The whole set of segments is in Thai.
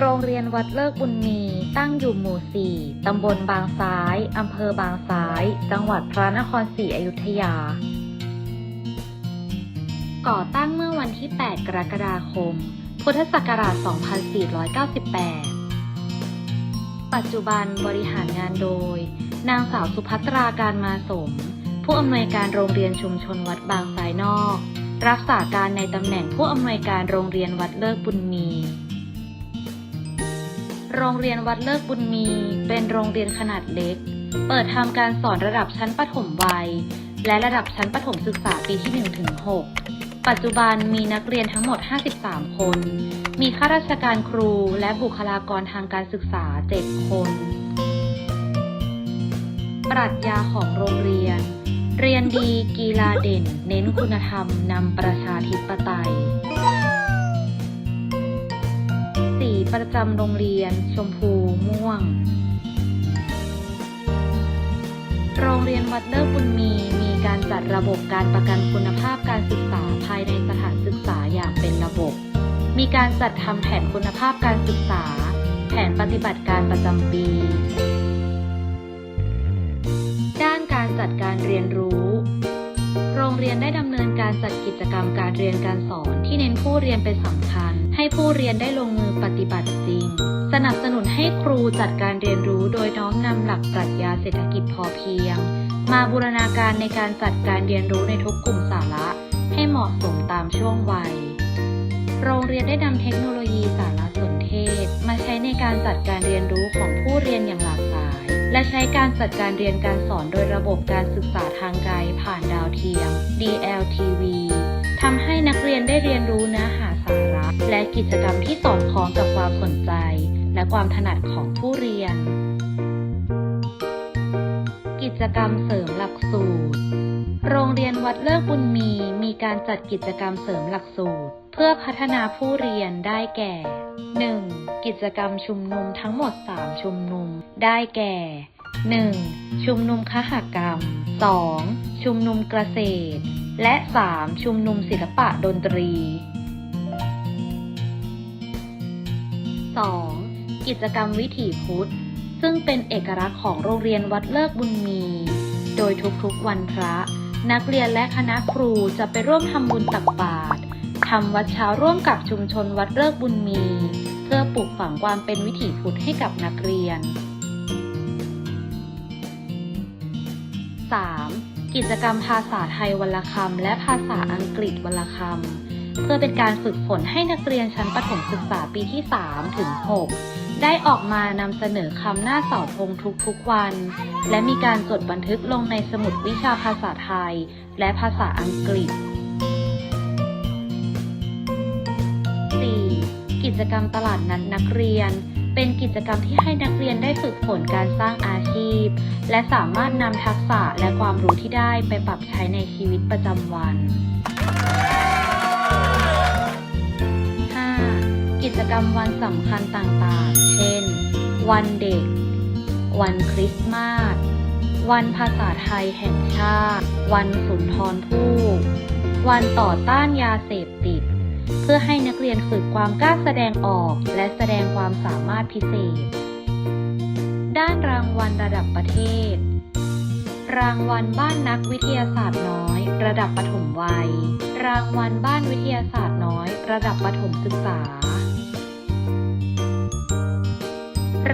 โรงเรียนวัดเลิกบุญมี ตั้งอยู่หมู่ 4 ตำบลบางซ้าย อำเภอบางซ้าย จังหวัดพระนครศรีอยุธยา ก่อตั้งเมื่อวันที่ 8 กรกฎาคม พุทธศักราช 2498 ปัจจุบันบริหารงานโดย นางสาวสุภัตราการมาสม ผู้อำนวยการโรงเรียนชุมชนวัดบางซ้ายนอก รักษาการในตำแหน่งผู้อำนวยการโรงเรียนวัดเลิกบุญมี โรงเรียนวัดเลิกบุญมี เป็นโรงเรียนขนาดเล็ก เปิดทำการสอนระดับชั้นประถมวัย และระดับชั้นประถมศึกษาปีที่1ถึง6ปัจจุบันมีนักเรียนทั้งหมด 53 คน มีข้าราชการครูและบุคลากรทางการศึกษา 7 คน ปรัชญาของโรงเรียน เรียนดีกีฬาเด่น เน้นคุณธรรมนำประชาธิปไตย ประจำโรงเรียน ชมพูม่วง โรงเรียนวัดเลิกบุญมีมีการจัดระบบการประกันคุณภาพการศึกษาภายในสถานศึกษาอย่างเป็นระบบ มีการจัดทำแผนคุณภาพการศึกษา แผนปฏิบัติการประจำปี ด้านการจัดการเรียนรู้โรงเรียนได้ดำเนินการจัดกิจกรรมการเรียนการสอนที่เน้นผู้เรียนเป็นสำคัญ ผู้เรียนได้ลงมือปฏิบัติจริง สนับสนุนให้ครูจัดการเรียนรู้โดยน้อมนำหลักปรัชญาเศรษฐกิจพอเพียง มาบูรณาการในการจัดการเรียนรู้ในทุกกลุ่มสาระให้เหมาะสมตามช่วงวัย โรงเรียนได้นำเทคโนโลยีสารสนเทศ มาใช้ในการจัดการเรียนรู้ของผู้เรียนอย่างหลากหลาย และใช้การจัดการเรียนการสอนโดยระบบการศึกษาทางไกลผ่านดาวเทียม DLTV ทำให้นักเรียนได้เรียนรู้เนื้อหา และกิจกรรมที่สอดคล้องกับความสนใจ และความถนัดของผู้เรียน กิจกรรมเสริมหลักสูตร โรงเรียนวัดเลิกบุญมีมีการจัดกิจกรรมเสริมหลักสูตร เพื่อพัฒนาผู้เรียนได้แก่ 1. กิจกรรมชุมนุมทั้งหมด 3 ชุมนุม ได้แก่ 1. ชุมนุมคหกรรม 2. ชุมนุมเกษตร และ 3. ชุมนุมศิลปะดนตรี 2. กิจกรรมวิถีพุทธ ซึ่งเป็นเอกลักษณ์ของโรงเรียนวัดเลิกบุญมี โดยทุกๆวันพระ นักเรียนและคณะครูจะไปร่วมทำบุญตักบาตรทำวัดเช้าร่วมกับชุมชนวัดเลิกบุญมี เพื่อปลูกฝังความเป็นวิถีพุทธให้กับนักเรียน 3. กิจกรรมภาษาไทยวรรณคำและภาษาอังกฤษวรรณคำ เพื่อเป็นการฝึกฝนให้นักเรียนชั้นประถมศึกษาปีที่ 3 ถึง 6 ได้ออกมานำเสนอคำหน้าเสาธงทุกๆวัน และมีการจดบันทึกลงในสมุดวิชาภาษาไทย และภาษาอังกฤษ 4. กิจกรรมตลาดนัดนักเรียนเป็นกิจกรรมที่ให้นักเรียนได้ฝึกฝนการสร้างอาชีพ และสามารถนำทักษะและความรู้ที่ได้ไปปรับใช้ในชีวิตประจำวัน 5. กิจกรรมวันสำคัญต่างๆ เช่น วันเด็ก วันคริสต์มาส วันภาษาไทยแห่งชาติ วันสุนทรภู่วันต่อต้านยาเสพติด เพื่อให้นักเรียนฝึกความกล้าแสดงออกและแสดงความสามารถพิเศษ ด้านรางวัลระดับประเทศ รางวัลบ้านนักวิทยาศาสตร์น้อย ระดับประถมวัย รางวัลบ้านวิทยาศาสตร์น้อย ระดับประถมศึกษา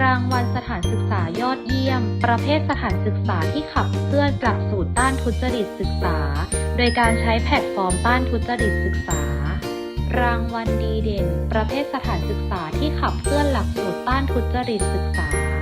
รางวัลสถานศึกษายอดเยี่ยม ประเภทสถานศึกษาที่ขับเคลื่อนหลักสูตรต้านทุจริตศึกษา โดยการใช้แพลตฟอร์มต้านทุจริตศึกษา รางวัลดีเด่น ประเภทสถานศึกษาที่ขับเคลื่อนหลักสูตรต้านทุจริตศึกษา